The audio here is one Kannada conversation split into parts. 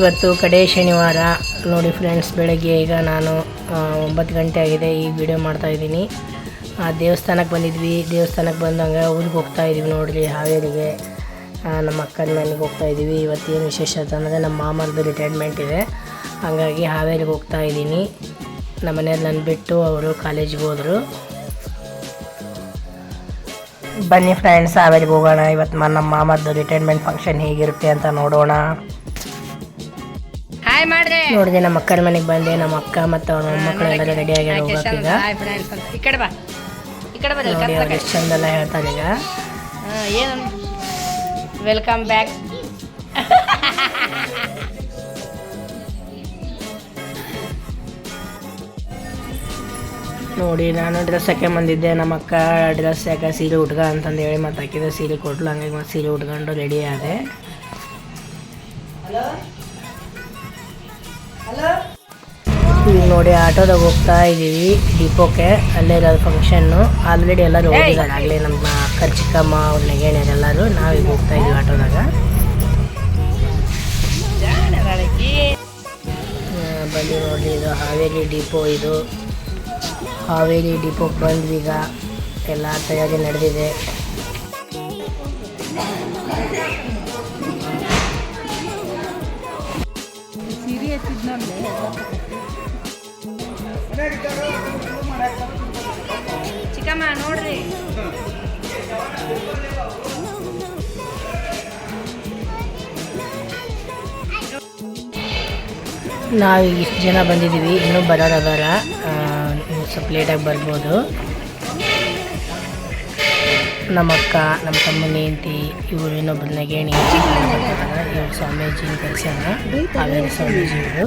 ಇವತ್ತು ಕಡೆ ಶನಿವಾರ. ನೋಡಿ ಫ್ರೆಂಡ್ಸ್ ಬೆಳಗ್ಗೆ ಈಗ ನಾನು ಒಂಬತ್ತು ಗಂಟೆ ಆಗಿದೆ ಈ ವಿಡಿಯೋ ಮಾಡ್ತಾ ಇದ್ದೀನಿ. ಆ, ದೇವಸ್ಥಾನಕ್ಕೆ ಬಂದಿದ್ವಿ. ದೇವಸ್ಥಾನಕ್ಕೆ ಬಂದಾಗ ಊರಿಗೆ ಹೋಗ್ತಾ ಇದ್ದೀವಿ ನೋಡಿರಿ ಹಾವೇರಿಗೆ. ನಮ್ಮ ಅಕ್ಕನ ಮನೆಗೆ ಹೋಗ್ತಾ ಇದ್ದೀವಿ ಇವತ್ತೇನು ವಿಶೇಷ ಅಂತಂದರೆ ನಮ್ಮ ಮಾಮರದ್ದು ರಿಟೈರ್ಮೆಂಟ್ ಇದೆ. ಹಾಗಾಗಿ ಹಾವೇರಿಗೆ ಹೋಗ್ತಾ ಇದ್ದೀನಿ. ನಮ್ಮ ಮನೆಯಲ್ಲಿ ನನ್ನ ಬಿಟ್ಟು ಅವರು ಕಾಲೇಜಿಗೆ ಹೋದರು. ಬನ್ನಿ ಫ್ರೆಂಡ್ಸ್ ಹಾವೇರಿಗೆ ಹೋಗೋಣ. ಇವತ್ತು ನಮ್ಮ ಮಾಮದ್ದು ರಿಟೈರ್ಮೆಂಟ್ ಫಂಕ್ಷನ್ ಹೇಗಿರುತ್ತೆ ಅಂತ ನೋಡೋಣ. ನೋಡಿದೆ ನಮ್ಮ ಅಕ್ಕನ ಮನೆಗೆ ಬಂದೆ ನಮ್ಮ ಅಕ್ಕ ಮತ್ತು ಅವ್ರ ಮೊಮ್ಮಕ್ಕಳು ಎಲ್ಲ ರೆಡಿ ಆಗಿ ಹೋಗತ್ತೀಗ ಹಾಯ್ ಫ್ರೆಂಡ್ಸ್ ಅಂತ ಬಾ. ಈ ಕಡೆ ಬರಲ್ಲ ನೋಡಿ ಅವ್ರು ಎಷ್ಟು ಚಂದಲ್ಲ ಹೇಳ್ತಾರೆ ಈಗ. ಏನು? ವೆಲ್ಕಮ್ ಬ್ಯಾಕ್ ನೋಡಿ ನಾನು ಡ್ರೆಸ್ ಹಾಕೆ ಬಂದಿದ್ದೆ. ನಮ್ಮ ಅಕ್ಕ ಡ್ರೆಸ್ ಯಾಕೆ ಸೀರೆ ಉಟ್ಕ ಅಂತಂದು ಹೇಳಿ ಮತ್ತೆ ಹಾಕಿದೆ. ಸೀರೆ ಕೊಟ್ಲು ಹಂಗಾಗಿ ಮತ್ತೆ ಸೀರೆ ಉಟ್ಕೊಂಡು ರೆಡಿ ಆದೆ. ಈಗ ನೋಡಿ ಆಟೋದಾಗ ಹೋಗ್ತಾ ಇದ್ದೀವಿ ಡಿಪೋಕ್ಕೆ ಅಲ್ಲೇ ಇರೋದು ಫಂಕ್ಷನ್ನು ಆಲ್ರೆಡಿ ಎಲ್ಲರೂ ಹೋಗಿದ್ದಾರೆ. ಆಗಲೇ ನಮ್ಮ ಅಕ್ಕ ಚಿಕ್ಕಮ್ಮ ಅವ್ರ ಎಲ್ಲರೂ ನಾವೀಗ ಹೋಗ್ತಾ ಇದೀವಿ ಆಟೋದಾಗ. ಬನ್ನಿ ನೋಡಿ ಇದು ಹಾವೇರಿ ಡಿಪೋ ಇದು. ಹಾವೇರಿ ಡಿಪೋಗೆ ಬಂದ್ವಿ ಈಗ ಎಲ್ಲ ತಯಾರಿ ನಡೆದಿದೆ. ಚಿಕ್ಕಮ್ಮ ನೋಡ್ರಿ. ನಾವು ಇಷ್ಟು ಜನ ಬಂದಿದ್ದೀವಿ ಇನ್ನೂ ಬರೋರು ಅದಾರ. ಆ, ಇನ್ನು ಸ್ವಲ್ಪ ಲೇಟಾಗಿ ಬರ್ಬೋದು. ನಮ್ಮ ಅಕ್ಕ ನಮ್ಮ ತಮ್ಮನ ಹೆಂಡತಿ ಇವರು ಇನ್ನೊಬ್ಬರನ್ನ ನಗೇಣಿ ಇವರು ಸ್ವಾಮೀಜಿ ಕೆಲಸನ. ಹಾವೇರಿ ಸ್ವಾಮೀಜಿ ಇವರು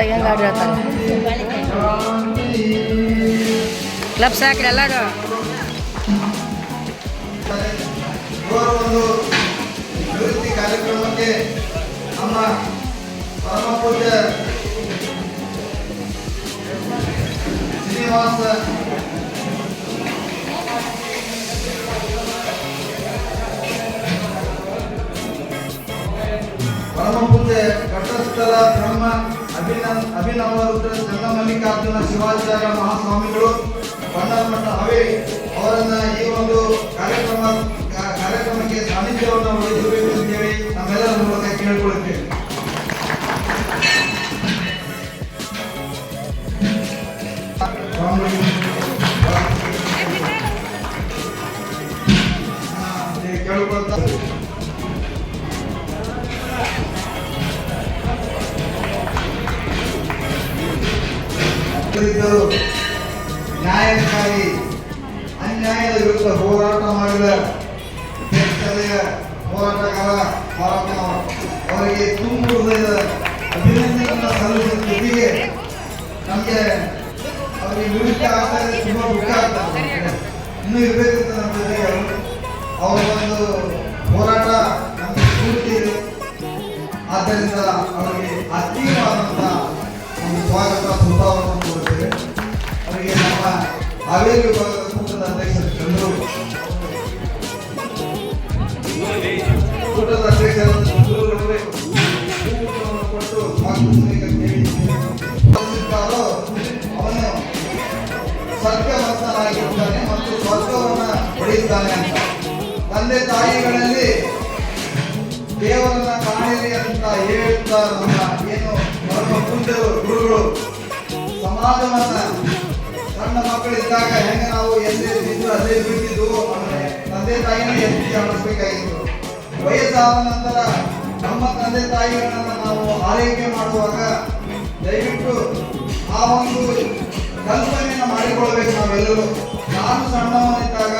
ಮುಸ್ಲಿಮ್ಸ್ ಹೆಂಗೆ ಆಡಿರ್ತಾರೆ ಕ್ಲಬ್ಸ್ ಹಾಕ್ರಿ ಎಲ್ಲರೂ. ಇವರ ಕಾರ್ಯಕ್ರಮಕ್ಕೆ ನಮ್ಮ ಬ್ರಹ್ಮ ಅಭಿನವ ಅಭಿನವ ರುದ್ರ ಸಂಗಮಲ್ಲಿಕಾರ್ಜುನ ಶಿವಾಚಾರ್ಯ ಮಹಾಸ್ವಾಮಿಗಳು. ಬಣ್ಣಮಠ ಹಾವೇರಿ ಅವರನ್ನ ಈ ಒಂದು ಕಾರ್ಯಕ್ರಮ ಕಾರ್ಯಕ್ರಮಕ್ಕೆ ಸಾನ್ನಿಧ್ಯವನ್ನು ವಹಿಸಬೇಕು ಅಂತೇಳಿ ನಮ್ಮೆಲ್ಲರ ಮೂಲಕ ಕೇಳಿಕೊಳ್ಳುತ್ತೇವೆ. ಇದ್ದರು ನ್ಯಾಯಕ್ಕಾಗಿ ಅನ್ಯಾಯದ ವಿರುದ್ಧ ಹೋರಾಟ ಮಾಡಿದ ದೇಶದಲ್ಲಿಯ ಹೋರಾಟಗಾರ ಹೋರಾಟ ಅವರಿಗೆ ತುಂಬ ಹೃದಯದ ಅಭಿನಂದನೆಯನ್ನು ಸಲ್ಲಿಸಿದ ಜೊತೆಗೆ ನಮಗೆ ಅವರಿಗೆ ವಿರುದ್ಧ ಆದರೆ ತುಂಬ ದುಃಖ ಆಗ್ತದೆ ಇನ್ನೂ ಇರಬೇಕಂತ ನಮ್ಮ ಜೊತೆಗೆ ಅವರ. ಒಂದು ಹೋರಾಟ ನಮಗೆ ಸ್ಫೂರ್ತಿ ಆದ್ದರಿಂದ ಅವರಿಗೆ ಅತೀವಾದಂಥ ಒಂದು ಸ್ವಾಗತ ಸುಭಾವವನ್ನು ಕೊಡುತ್ತೇವೆ ಅವರಿಗೆ ನಮ್ಮ ಹಾವೇರಿ ಕೂಟದ ಅಧ್ಯಕ್ಷರು ಚಂದ್ರು ಕೂಟದ ಅಧ್ಯಕ್ಷರು ಚಂದ್ರು ಅವರೇ ಊಟವನ್ನು ಕೊಟ್ಟು ಸತ್ಯವಂತನಾಗಿರುತ್ತಾನೆ ಮತ್ತು ಸ್ವರ್ಗವನ್ನು ಪಡೆಯುತ್ತಾನೆ ಅಂತ ತಂದೆ ತಾಯಿಗಳಲ್ಲಿ ದೇವರನ್ನ ಕಾಣಲಿ ಅಂತ ಹೇಳ್ತಾ ನಮ್ಮ ಏನು ಪೂಜ್ಯರು ಗುರುಗಳು? ಸಮಾಜವನ್ನ ಸಣ್ಣ ಮಕ್ಕಳಿದ್ದಾಗ ಹೆಂಗ ನಾವು ಎಲ್ಲೇ ಬಿದ್ದು ಅಲ್ಲೇ ಬಿಟ್ಟಿದ್ದು? ತಂದೆ ತಾಯಿನ ಎತ್ತಿ ಅಳಿಸ್ಬೇಕಾಗಿತ್ತು ವಯಸ್ಸಾದ ನಂತರ ನಮ್ಮ ತಂದೆ ತಾಯಿಗಳನ್ನ ನಾವು ಆರೈಕೆ ಮಾಡುವಾಗ ದಯವಿಟ್ಟು ಆ ಒಂದು ಕಲ್ಪನೆಯನ್ನು ಮಾಡಿಕೊಳ್ಬೇಕು ನಾವೆಲ್ಲರೂ. ನಾನು ಸಣ್ಣವನಿದ್ದಾಗ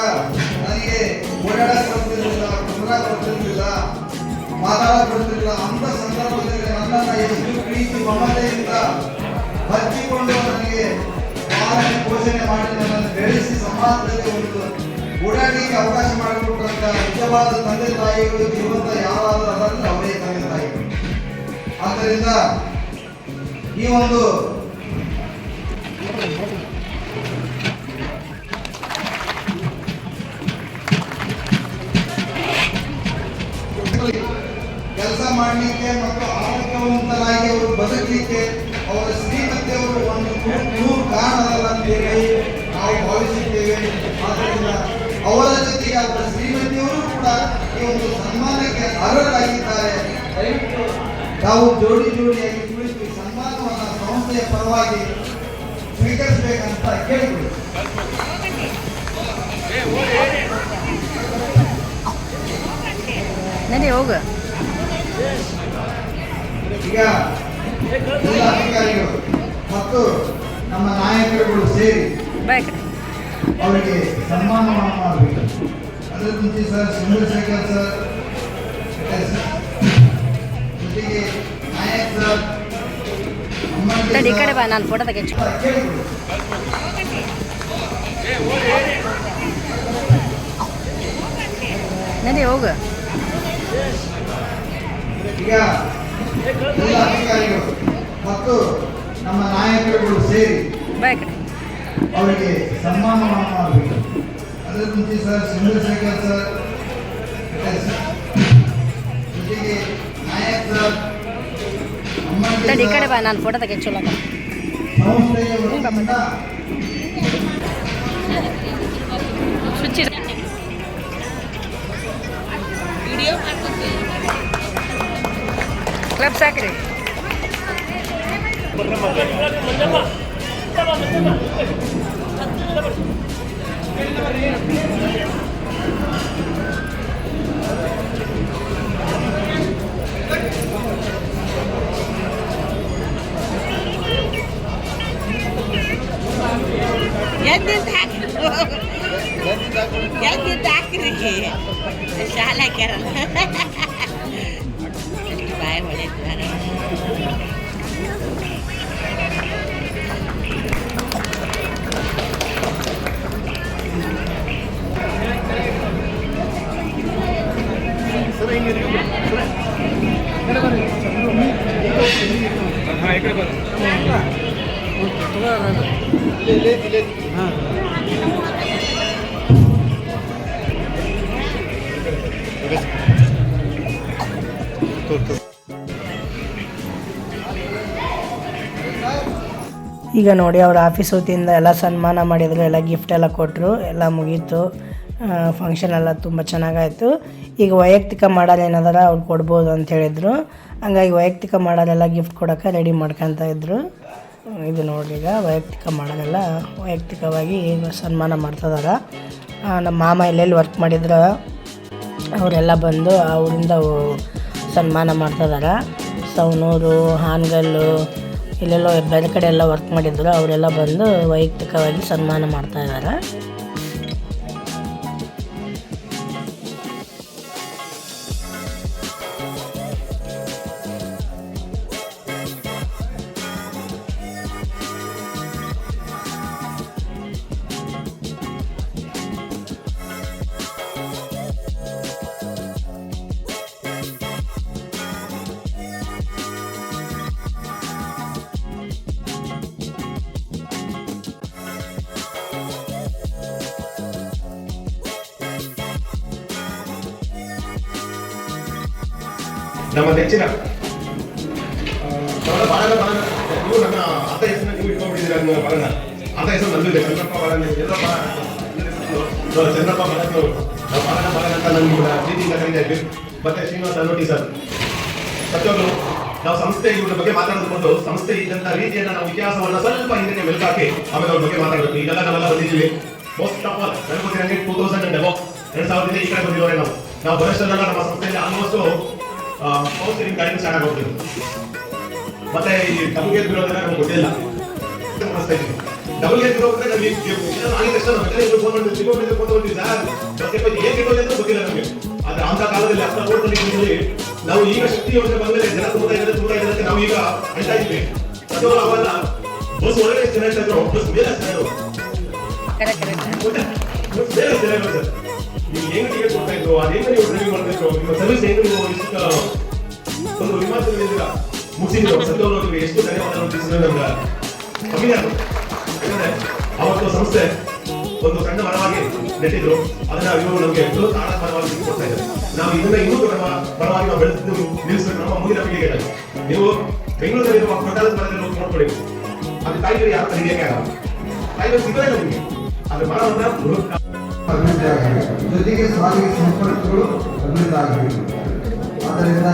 ನನಗೆ ಓಡಾಡಕ್ಕೆ ಬರ್ತಿರ್ಲಿಲ್ಲ ಕುಂದ್ರ ಬರ್ತಿರ್ಲಿಲ್ಲ ಮಾತಾಡಕ್ಕೆ ಬರ್ತಿರ್ಲಿಲ್ಲ ಅಂತ ಸಂದರ್ಭದಲ್ಲಿ ನನ್ನನ್ನು ಎಷ್ಟು ಪ್ರೀತಿ ಮಮತೆಯಿಂದ ಹಚ್ಚಿಕೊಂಡು ನನಗೆ ಪಾಲನೆ ಪೋಷಣೆ ಮಾಡಿ ನನ್ನನ್ನು ಬೆಳೆಸಿ ಸಮಾಜದಲ್ಲಿ ಒಂದು ಓಡಾಡಲಿಕ್ಕೆ ಅವಕಾಶ ಮಾಡಿಕೊಟ್ಟಂತ ನಿಜವಾದ ತಂದೆ ತಾಯಿಗಳು ಜೀವಂತ ಯಾರಾದರೂ ಅದಂದ್ರೆ ಅವರೇ ತಂದೆ ತಾಯಿಗಳು ಆದ್ದರಿಂದ ಈ ಒಂದು ಕೆಲಸ ಮಾಡಲಿಕ್ಕೆ ಮತ್ತು ಆರೋಗ್ಯವಂತರಾಗಿ ಅವರು ಬದುಕಲಿಕ್ಕೆ ಅವರ ಶ್ರೀಮತಿಯವರು ಒಂದು ನೂರು ಕಾರಣದಲ್ಲ ಅಂತೇಳಿ ನಾವು ಭಾವಿಸುತ್ತೇವೆ. ಆದ್ದರಿಂದ ಅವರ ಜೊತೆಗೆ ಅವರ ಶ್ರೀಮತಿಯವರು ಕೂಡ ಈ ಒಂದು ಸನ್ಮಾನಕ್ಕೆ ಅರ್ಹರಾಗಿದ್ದಾರೆ. ದಯವಿಟ್ಟು ನಾವು ಜೋಡಿ ಜೋಡಿಯಾಗಿ ಕುಳಿತು ಸನ್ಮಾನವನ್ನು ಸಂಸ್ಥೆಯ ಪರವಾಗಿ ಸ್ವೀಕರಿಸಬೇಕಂತ ಕೇಳಿಕೊಳ್ಳಿ. ನಡಿ ಹೋಗು. ಈಗ ಎಲ್ಲ ಅಧಿಕಾರಿಗಳು ಮತ್ತು ನಮ್ಮ ನಾಯಕರುಗಳು ಸೇರಿ ಅವರಿಗೆ ಸನ್ಮಾನವನ್ನು ಮಾಡಬೇಕು ಅದರ ಮುಂಚೆ ಸರ್ ಚಂದ್ರಶೇಖರ್ ಸರ್. ಜೊತೆಗೆ ನಾಯಕ್ ಸರ್ ಈ ಕಡೆ ಬಾ ನಾನು ಫೋಟೋ ತೆಗೆ. ನಡಿ ಹೋಗು ಈಗ ಎಲ್ಲ ಅಧಿಕಾರಿಗಳು ಮತ್ತು ನಮ್ಮ ನಾಯಕರುಗಳು ಸೇರಿ ಕಡೆ ಅವರಿಗೆ ಸನ್ಮಾನವನ್ನು ಮಾಡಬೇಕು. ಅದರ ಮುಂಚೆ ಸರ್ ಚಂದ್ರಶೇಖರ್ ಸರ್. ಜೊತೆಗೆ ನಾಯಕ್ ಸರ್ ಈ ಕಡೆ ಬಾ ನಾನು ಫೋಟೋ ತೆಗೆಚ್ಚು ಸಂಸ್ಥೆಯ ವತಿಯಿಂದ ಸ್ವಿಚ್ ಕ್ಲಬ್ಸ್ ಹಾಕ್ರಿ ಎದ್ದಿದ್ದು ಹಾಕ್ರಿ ಎದ್ದಿದ್ದು ಹಾಕ್ರಿ ಶಾಲೆ ಹಾಕ್ಯಾರಲ್ಲ ಈಗ ನೋಡಿ ಅವ್ರ ಆಫೀಸ್ ವತಿಯಿಂದ ಎಲ್ಲ ಸನ್ಮಾನ ಮಾಡಿದರು, ಎಲ್ಲ ಗಿಫ್ಟ್ ಎಲ್ಲ ಕೊಟ್ಟರು ಎಲ್ಲ ಮುಗೀತು. ಫಂಕ್ಷನ್ ಎಲ್ಲ ತುಂಬ ಚೆನ್ನಾಗಾಯಿತು. ಈಗ ವೈಯಕ್ತಿಕ ಮಾಡೋರು ಏನಾದಾರ ಅವ್ರು ಕೊಡ್ಬೋದು ಅಂತ ಹೇಳಿದರು. ಹಂಗಾಗಿ ವೈಯಕ್ತಿಕ ಮಾಡೋರೆಲ್ಲ ಗಿಫ್ಟ್ ಕೊಡೋಕೆ ರೆಡಿ ಮಾಡ್ಕೊತ ಇದ್ರು. ಇದು ನೋಡ್ರಿ ಈಗ ವೈಯಕ್ತಿಕ ಮಾಡೋದೆಲ್ಲ ವೈಯಕ್ತಿಕವಾಗಿ ಸನ್ಮಾನ ಮಾಡ್ತದಾರ ನಮ್ಮ ಮಾಮ ಎಲ್ಲೆಲ್ಲಿ ವರ್ಕ್ ಮಾಡಿದ್ರು, ಅವರೆಲ್ಲ ಬಂದು ಅವರಿಂದ ಸನ್ಮಾನ ಮಾಡ್ತದಾರ ಸವನೂರು ಹಾನಗಲ್ಲು, ಇಲ್ಲೆಲ್ಲೋ ಬೇರೆ ಕಡೆ ಎಲ್ಲ ವರ್ಕ್ ಮಾಡಿದ್ರು, ಅವರೆಲ್ಲ ಬಂದು ವೈಯಕ್ತಿಕವಾಗಿ ಸನ್ಮಾನ ಮಾಡ್ತಾ ಇದ್ದಾರೆ ನಮ್ಮ ನೆಚ್ಚಿನ. ಆ, ಕನ್ನಡ ಇವರು ನನ್ನ ಆತ ಹೆಸರನ್ನ ನೀವು ಇಟ್ಕೊಂಡ್ಬಿಟ್ಟಿದ್ದೀರ ಅನ್ನೋ ಬಾಲನ ಆತ ಹೆಸರು ನಂದು ಇದೆ. ಚಂದ್ರಪ್ಪ ಬಾಲನ ಎಲ್ಲಪ್ಪ ಚಂದ್ರಪ್ಪ ಬಾಲಕನವರು ನಾವು ಬಾಲಕ ಬಾಲಕ ಅಂತ ನನ್ನ ಕೂಡ ಪ್ರೀತಿಯಿಂದ ಕರೀತಾ ಮತ್ತೆ ಶ್ರೀನಿವಾಸ ಅಲ್ಲೋಟಿ ಸರ್. ಸತ್ಯವಾಗ್ಲು ನಾವು ಸಂಸ್ಥೆ ಇವ್ರ ಬಗ್ಗೆ ಮಾತಾಡೋದು ಸಂಸ್ಥೆ ಇದ್ದಂತ ರೀತಿಯನ್ನ ನಾವು ಇತಿಹಾಸವನ್ನ ಸ್ವಲ್ಪ ಹಿಂದೆ ಮೆಲುಕಾಕಿ ಆಮೇಲೆ ಅವ್ರ ಬಗ್ಗೆ ಮಾತಾಡಬೇಕು ಈಗೆಲ್ಲ ನಾವೆಲ್ಲ ಬಂದಿದ್ದೀವಿ. ಮೋಸ್ಟ್ ಆಫ್ ಆಲ್ ನನಗೆ ಟೂ ತೌಸಂಡ್ ಅಂಡ್ ಅಬೌವ್ ಎರಡು ಸಾವಿರದಿಂದ ಈ ಕಡೆ ಬಂದಿರೋರೆ ನಾವು. ನಾವು ಬರೋಷ್ಟೆಲ್ಲ ನಮ್ಮ ಸಂಸ್ಥೆಯಲ್ಲಿ ಆಲ್ಮೋಸ್ಟ್ ಪೌಸ್ಟಿಂಗ್ ಗಾಡಿ ಸ್ಟಾರ್ಟ್ ಹೋಗ್ತದೆ. ಮತ್ತೆ ಈ ತಮಗೆ ಬಿರೋದ್ರೆ ನಮ್ಗೆ ಗೊತ್ತಿಲ್ಲ. ಡಬಲ್ ಗೇಟ್ ಹೋಗ್ತಾರೆ ನಮಗೆ ಏನಾದ್ರು ಆಗಿದ ತಕ್ಷಣ ಮೆಕ್ಯಾನಿಕ್ ಫೋನ್ ಮಾಡಿ ಫೋನ್ ಸರ್ ಮತ್ತೆ ಬಗ್ಗೆ ಏನ್ ಅಂತ ಗೊತ್ತಿಲ್ಲ ನಮಗೆ. ಆದ್ರೆ ಅಂತ ಕಾಲದಲ್ಲಿ ಅಂತ ರೋಡ್ನಲ್ಲಿ ನಾವು ಈಗ ಶಕ್ತಿ ಯೋಜನೆ ಬಂದ್ಮೇಲೆ ಜನ ತುಂಬಾ ಇದೆ ತುಂಬಾ ಇದೆ ಅಂತ ನಾವು ಈಗ ಹೇಳ್ತಾ ಇದ್ವಿ. ಅದು ಅವೆಲ್ಲ ಬಸ್ ಒಳಗಡೆ ಇರ್ತಾ ಬಸ್ ಮೇಲೆ ಸರ್ ಮೇಲೆ ಅಷ್ಟು ಸರ್ ನೀವು ಹೆಂಗ್ ಟಿಕೆಟ್ ಕೊಡ್ತಾ ಅದೇನು ನೀವು ಡ್ರೈವಿಂಗ್ ಇದ್ರು ನಿಮ್ಮ ಸರ್ವಿಸ್ ಹೆಂಗ್ ನೀವು ಇಷ್ಟು. ಒಂದು ವಿಮಾನದಿಂದ ಮುಗಿಸಿದ್ರು. ಸತ್ಯವಾದ ನಿಮಗೆ ಎಷ್ಟು ಧನ್ಯವಾದಗಳು ತಿಳಿಸಿದ್ರೆ ನಮ್ಗೆ ಕಮ್ಮಿ ಅವತ್ತು ಸಂಸ್ಥೆ ಒಂದು ಸಣ್ಣ ಮರವಾಗಿ ನೆಟ್ಟಿದ್ರು. ಅದನ್ನ ಇವರು ನಮಗೆ ಬೃಹತ್ ಆಡ ಮರವಾಗಿ ಕೊಡ್ತಾ ಇದ್ದಾರೆ. ನಾವು ಇದನ್ನ ಇನ್ನೂ ನಮ್ಮ ಪರವಾಗಿ ನಾವು ಬೆಳೆದು ನಿಲ್ಲಿಸಬೇಕು. ನಮ್ಮ ಮುಂದಿನ ಪೀಳಿಗೆಗೆ. ನೀವು ಬೆಂಗಳೂರಲ್ಲಿರುವ ಪ್ರಕಾರದ ಮರದಲ್ಲಿ ನೋಡ್ಕೊಳ್ಳಿ. ಅದು ತಾಯಿಗಳು ಯಾರು ಹಿಡಿಯಕ್ಕೆ ಆಗಲ್ಲ. ತಾಯಿಗಳು ಸಿಗಲ್ಲ ನಿಮಗೆ. ಬೃಹತ್ ಅಭಿವೃದ್ಧಿ ಆಗಬೇಕು ಜೊತೆಗೆ ಸಾರಿಗೆ ಸಂಪರ್ಕಗಳು ಅಭಿವೃದ್ಧಿ ಆಗಿವೆ ಆದ್ದರಿಂದ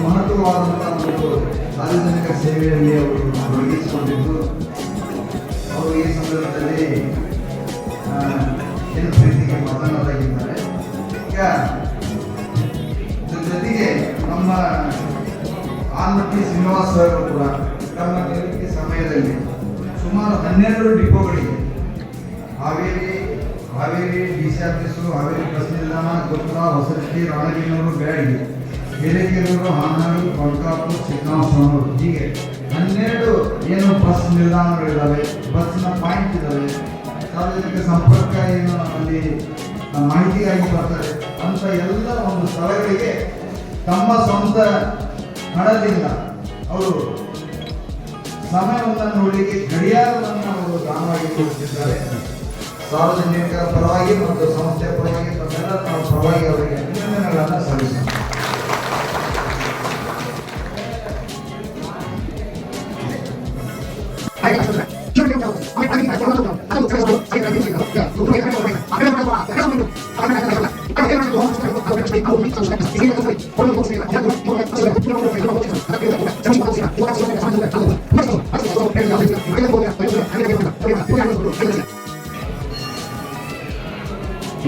ಮಹತ್ವವಾದಂಥ ಒಂದು ಸಾರ್ವಜನಿಕ ಸೇವೆಯಲ್ಲಿ ಅವರು ತೊಡಗಿಸಿಕೊಂಡಿದ್ದು ಅವರು ಈ ಸಂದರ್ಭದಲ್ಲಿ ಏನು ಪ್ರೀತಿಗೆ ಮಾತನಾಡಾಗಿದ್ದಾರೆ ಈಗ ಜೊತೆಗೆ ನಮ್ಮ ಆಲ್ಮಟ್ಟಿ ಶ್ರೀನಿವಾಸ್ ಅವರು ಕೂಡ ತಮ್ಮ ಸಮಯದಲ್ಲಿ ಸುಮಾರು ಹನ್ನೆರಡು ಡಿಪೋಗಳಿಗೆ Haveri Haveri D C office Haveri bus ನಿಲ್ದಾಣ ಗೊಪ್ಪರ ಹೊಸರಟ್ಟಿ, ರಾಣಗಿನೂರು, ಬ್ಯಾಡಗಿ ಹಿರೇಕೆರೂರು ಹಾನಹಳ್ಳಿ ಕೊಲ್ಕಾಪುರ ಚಿಕ್ಕನಾಸನೂರು ಹೀಗೆ ಹನ್ನೆರಡು ಏನು ಬಸ್ ನಿಲ್ದಾಣಗಳಿದ್ದಾವೆ ಬಸ್ನ ಪಾಯಿಂಟ್ ಇದ್ದಾವೆ, ಸಾರ್ವಜನಿಕ ಸಂಪರ್ಕ ಏನು ಅಲ್ಲಿ ಮಾಹಿತಿಗಾಗಿ ಬರ್ತಾರೆ ಅಂಥ ಎಲ್ಲ ಒಂದು ಸ್ಥಳಗಳಿಗೆ ತಮ್ಮ ಸ್ವಂತ ಹಣದಿಂದ ಅವರು ಸಮಯವನ್ನು ನೋಡಲಿಕ್ಕೆ ಗಡಿಯಾರವನ್ನು ಅವರು ದಾನವಾಗಿ ಕೊಡುತ್ತಿದ್ದಾರೆ. ಸಾರ್ವಜನಿಕರ ಪರವಾಗಿ ಮತ್ತು ಸಂಸ್ಥೆಯ ಪರವಾಗಿ ತಮ್ಮೆಲ್ಲರ ನಾವು ಪರವಾಗಿ ಅವರಿಗೆ ಅಭಿನಂದನೆಗಳನ್ನು ಸಲ್ಲಿಸೋಣ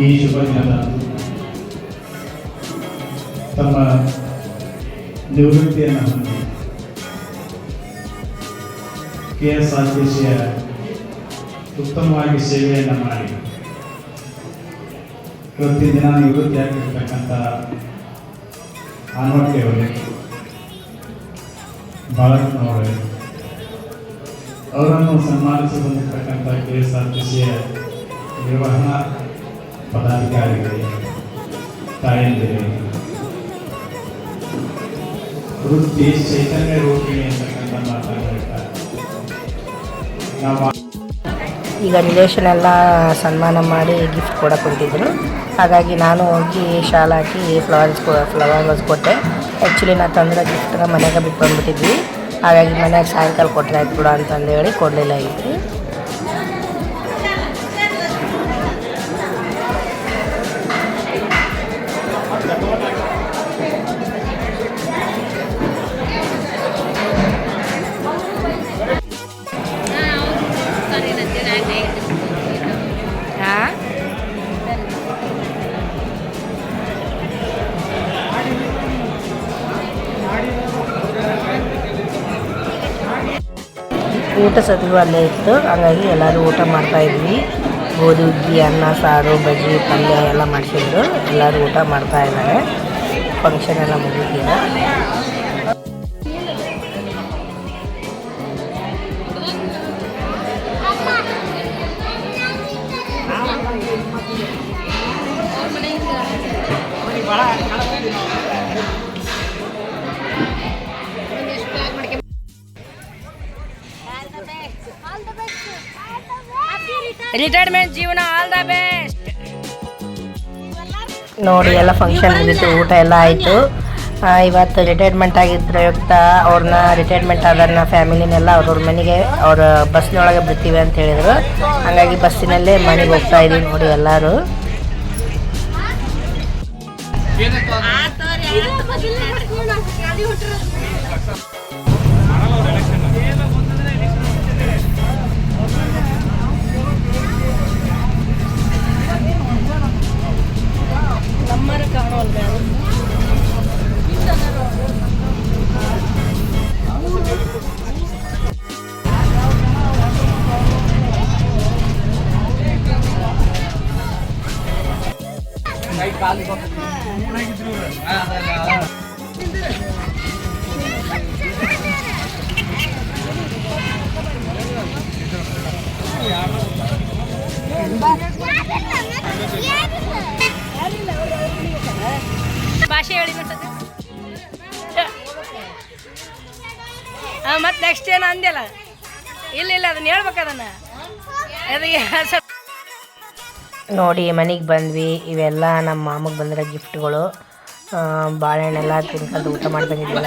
ಈ ಶುಭ ದಿನದ ತಮ್ಮ ನಿವೃತ್ತಿಯನ್ನು ಹೊಂದಿ ಕೆ ಎಸ್ ಆರ್ ಟಿ ಸಿಯ ಉತ್ತಮವಾಗಿ ಸೇವೆಯನ್ನು ಮಾಡಿ. ಪ್ರತಿದಿನ ದಿನ ನಿವೃತ್ತಿ ಆಗಿರ್ತಕ್ಕಂಥ ಆನ್ವಟ್ಟಿಯವರೇ ಬಾಲಕನವರೇ ಅವರನ್ನು ಸನ್ಮಾನಿಸಿ ಬಂದಿರತಕ್ಕಂಥ ಕೆ ಎಸ್ ಆರ್ ಟಿ ಸಿಯ ನಿರ್ವಹಣಾ ಪದಾಧಿಕಾರಿಗಳಿಗೆ ತಾಯಂದಿರೇ ವೃತ್ತಿ ಚೈತನ್ಯ ರೂಪಿಣಿ ಅಂತಕ್ಕಂಥ ಮಾತನ್ನು ಹೇಳ್ತಾರೆ ನಾವು ಈಗ ರಿಲೇಷನ್ ಎಲ್ಲ ಸನ್ಮಾನ ಮಾಡಿ ಗಿಫ್ಟ್ ಕೊಡಕ್ಕೆ ಕೊಟ್ಟಿದ್ದರು ಹಾಗಾಗಿ ನಾನು ಹೋಗಿ ಶಾಲ್ ಹಾಕಿ ಫ್ಲವರ್ಸ್ ಫ್ಲವರ್ ವಾಸ್ ಕೊಟ್ಟೆ. ಆ್ಯಕ್ಚುಲಿ ನಾ ತಂದಿರೋ ಗಿಫ್ಟ್ನ ಮನೆಗೆ ಬಿಟ್ಟು ಬಂದ್ಬಿಟ್ಟಿದ್ವಿ ಹಾಗಾಗಿ ಮನೆಗೆ ಸಾಯಂಕಾಲ ಕೊಟ್ಟರೆ ಆಯ್ತು ಬಿಡು ಅಂತಂದೇಳಿ ಕೊಡಲಿಲ್ಲ ಇತ್ತು ಊಟ ಸತಿಗೂ ಅಲ್ಲೇ ಇತ್ತು. ಹಾಗಾಗಿ ಎಲ್ಲರೂ ಊಟ ಮಾಡ್ತಾ ಇದ್ವಿ. ಗೋಧಿ ಹುಗ್ಗಿ ಅನ್ನ, ಸಾರು, ಬಜ್ಜಿ, ಪಲ್ಯ ಎಲ್ಲ ಮಾಡಿಸಿದ್ರು. ಎಲ್ಲರೂ ಊಟ ಮಾಡ್ತಾ ಇದ್ದಾರೆ. ಫಂಕ್ಷನ್ ಎಲ್ಲ ಮುಗಿದಿಲ್ಲ ರಿಟೈರ್ಮೆಂಟ್ ಜೀವನ ಆಲ್ ದ ಬೆಸ್ಟ್ ನೋಡಿ, ಎಲ್ಲ ಫಂಕ್ಷನ್ ಮುಗೀತು, ಊಟ ಎಲ್ಲ ಆಯಿತು. ಇವತ್ತು ರಿಟೈರ್ಮೆಂಟ್ ಆಗಿದ್ದ ಪ್ರಯುಕ್ತ ಅವ್ರನ್ನ ರಿಟೈರ್ಮೆಂಟ್ ಆದನ್ನ ಫ್ಯಾಮಿಲಿನೆಲ್ಲ ಅವ್ರವ್ರ ಮನೆಗೆ, ಅವ್ರ ಬಸ್ನೊಳಗೆ ಬಿಡ್ತೀವಿ ಅಂತ ಹೇಳಿದರು. ಹಾಗಾಗಿ ಬಸ್ಸಿನಲ್ಲೇ ಮನೆಗೆ ಹೋಗ್ತಾ ಇದ್ದೀವಿ ನೋಡಿ ಎಲ್ಲರೂ. ಮತ್ತೆ ನೆಕ್ಸ್ಟ್ ಏನು ಅಂದೆಲ್ಲ ಇಲ್ಲ ಇಲ್ಲ ಅದನ್ನ ಹೇಳ್ಬೇಕು ಅದನ್ನ. ನೋಡಿ ಮನೆಗೆ ಬಂದ್ವಿ. ಇವೆಲ್ಲ ನಮ್ಮ ಮಾಮಗೆ ಬಂದಿರೋ ಗಿಫ್ಟ್ಗಳು ಬಾಳೆಹಣ್ಣೆಲ್ಲ ತಿನ್ಕೊಂಡು ಊಟ ಮಾಡಿ ಬಂದಿದ್ವಲ್ಲ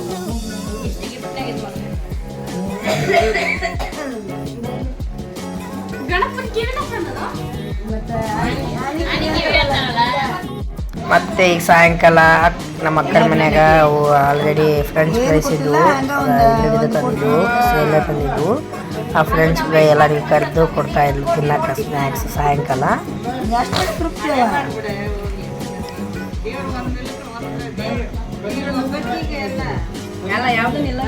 ಮತ್ತೆ ಈಗ ಸಾಯಂಕಾಲ ನಮ್ಮ ಅಕ್ಕನ ಮನ್ಯಾಗ ಅವು ಆಲ್ರೆಡಿ ಫ್ರೆಂಚ್ ಫ್ರೈಸ್ ಇದ್ವು. ತಂದಿದ್ವು ಸೇಲೆ ತಂದಿದ್ವು. ಆ ಫ್ರೆಂಚ್ ಫ್ರೈ ಎಲ್ಲರಿಗೂ ಕರೆದು ಕೊಡ್ತಾ ಇದ್ಲು ತಿನ್ನಕ್ಕೆ ಸ್ನ್ಯಾಕ್ಸ್ ಸಾಯಂಕಾಲ. ಎಲ್ಲ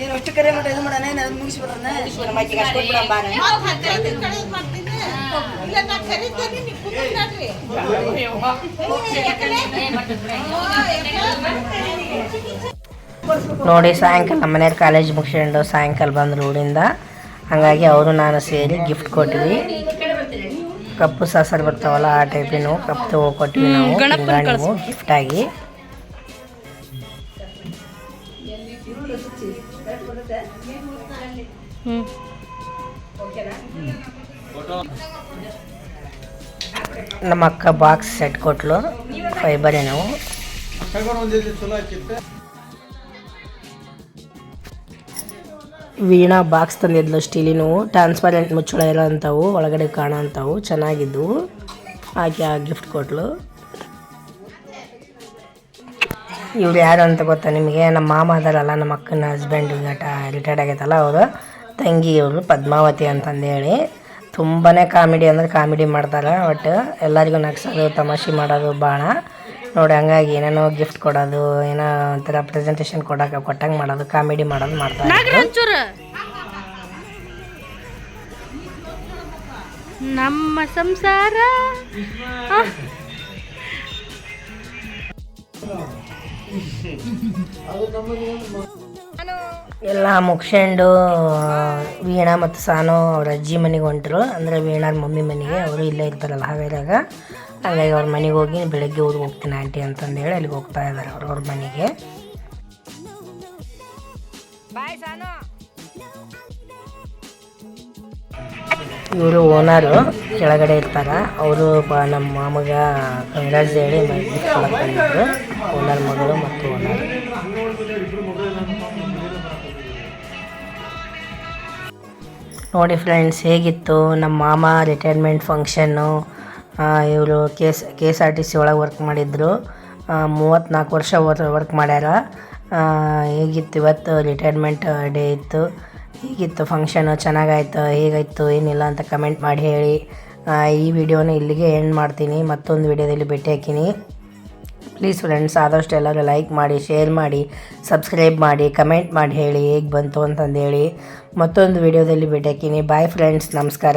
ಏನು ಅಷ್ಟು ಕರೆ ಮಟ್ಟ ಇದು ಮಾಡೋಣ ಮುಗಿಸ್ಬಿಡೋಣ. ಮಾಡ್ತೀನಿ ನೋಡಿ ಸಾಯಂಕಾಲ ನಮ್ಮ ಮನೆಯವ್ರು ಕಾಲೇಜ್ ಮುಗಿಸ್ಕೊಂಡು ಸಾಯಂಕಾಲ ಬಂದ್ರು ಊರಿಂದ ಹಾಗಾಗಿ ಅವರು ನಾನು ಸೇರಿ ಗಿಫ್ಟ್ ಕೊಟ್ವಿ ಕಪ್ಪು ಸಾಸರು ಬರ್ತಾವಲ್ಲ ಆ ಟೈಪಿನ ಕಪ್ ತಗೋ ಕೊಟ್ವಿ ನಾವು. ಗಿಫ್ಟ್ ಆಗಿ. ನಮ್ಮ ಅಕ್ಕ ಬಾಕ್ಸ್ ಸೆಟ್ ಕೊಟ್ಲು ಫೈಬರ್ ಏನೋ ವೀಣಾ ಬಾಕ್ಸ್ ತಂದಿದ್ಲು ಸ್ಟೀಲಿನವು ಟ್ರಾನ್ಸ್ಪರೆಂಟ್ ಮುಚ್ಚಳ ಇರೋ ಅಂಥವು ಒಳಗಡೆ ಕಾಣೋ ಅಂಥವು ಚೆನ್ನಾಗಿದ್ದವು ಆಕೆ ಆ ಗಿಫ್ಟ್ ಕೊಟ್ಲು. ಇವ್ರು ಯಾರು ಅಂತ ಗೊತ್ತಾ ನಿಮಗೆ? ನಮ್ಮ ಮಾಮ ಅದಾರಲ್ಲ, ನಮ್ಮ ಅಕ್ಕನ ಹಸ್ಬೆಂಡ್ ಗಟ ರಿಟೈರ್ಡ್ ಆಗೈತಲ್ಲ ಅವರು. ತಂಗಿ ಅವರು ಪದ್ಮಾವತಿ ಅಂತಂದೇಳಿ. ತುಂಬಾ ಕಾಮಿಡಿ ಅಂದ್ರೆ ಕಾಮಿಡಿ ಮಾಡ್ತಾರೆ ಒಟ್ಟು ಎಲ್ಲರಿಗೂ ನಗ್ಸೋದು ತಮಾಷೆ ಮಾಡೋದು ಭಾಳ ನೋಡಿ ಹಂಗಾಗಿ ಏನೇನೋ ಗಿಫ್ಟ್ ಕೊಡೋದು ಏನೋ ಒಂಥರ ಪ್ರೆಸೆಂಟೇಷನ್ ಕೊಡೋಕೆ ಕೊಟ್ಟಂಗೆ ಮಾಡೋದು ಕಾಮಿಡಿ ಮಾಡೋದು ಮಾಡ್ತಾರೆ ನಮ್ಮ ಸಂಸಾರ. ಎಲ್ಲ ಮುಗಿಸ್ಕೊಂಡು ವೀಣಾ ಮತ್ತು ಸಾನು ಅವ್ರ ಅಜ್ಜಿ ಮನೆಗೆ ಹೊಂಟರು. ಅಂದರೆ ವೀಣಾರ ಮಮ್ಮಿ ಮನೆಗೆ ಅವರು ಇಲ್ಲೇ ಇರ್ತಾರಲ್ಲ ಹಾವೇರಿಯಾಗ ಹಾಗಾಗಿ ಅವ್ರ ಮನೆಗೆ ಹೋಗಿ ಬೆಳಗ್ಗೆ ಊರಿಗೆ ಹೋಗ್ತೀನಿ ಆಂಟಿ ಅಂತಂದೇಳಿ ಅಲ್ಲಿಗೆ ಹೋಗ್ತಾ ಇದ್ದಾರೆ ಅವ್ರ ಅವ್ರ ಮನೆಗೆ. ಇವರು ಓನರು ಕೆಳಗಡೆ ಇರ್ತಾರೆ. ಅವರು ನಮ್ಮ ಮಾಮಗ ಕಂಗ್ರಾಜ್ ಹೇಳಿ ಮನೆ ಓನರ್ ಮಗಳು ಮತ್ತು ಓನರ್. ನೋಡಿ ಫ್ರೆಂಡ್ಸ್, ಹೇಗಿತ್ತು ನಮ್ಮ ಮಾಮ ರಿಟೈರ್ಮೆಂಟ್ ಫಂಕ್ಷನ್ನು ಇವರು K S K S R T C ಒಳಗೆ ವರ್ಕ್ ಮಾಡಿದ್ರು. ಮೂವತ್ತ್ನಾಲ್ಕು ವರ್ಷ ವರ್ಕ್ ಮಾಡ್ಯಾರ. ಹೇಗಿತ್ತು ಇವತ್ತು ರಿಟೈರ್ಮೆಂಟ್ ಡೇ ಇತ್ತು? ಹೀಗಿತ್ತು ಫಂಕ್ಷನು ಚೆನ್ನಾಗಾಯ್ತು? ಹೇಗಾಯಿತು? ಏನಿಲ್ಲ ಅಂತ ಕಮೆಂಟ್ ಮಾಡಿ ಹೇಳಿ. ಈ ವಿಡಿಯೋನ ಇಲ್ಲಿಗೆ ಎಂಡ್ ಮಾಡ್ತೀನಿ. ಮತ್ತೊಂದು ವಿಡಿಯೋದಲ್ಲಿ ಭೇಟಿ ಹಾಕಿನಿ ಪ್ಲೀಸ್ ಫ್ರೆಂಡ್ಸ್ ಆದಷ್ಟು ಎಲ್ಲರೂ ಲೈಕ್ ಮಾಡಿ ಶೇರ್ ಮಾಡಿ ಸಬ್ಸ್ಕ್ರೈಬ್ ಮಾಡಿ ಕಮೆಂಟ್ ಮಾಡಿ ಹೇಳಿ ಹೇಗೆ ಬಂತು ಅಂತಂದೇಳಿ. ಮತ್ತೊಂದು ವಿಡಿಯೋದಲ್ಲಿ ಭೇಟಿ ಹಾಕಿನಿ ಬಾಯ್ ಫ್ರೆಂಡ್ಸ್ ನಮಸ್ಕಾರ.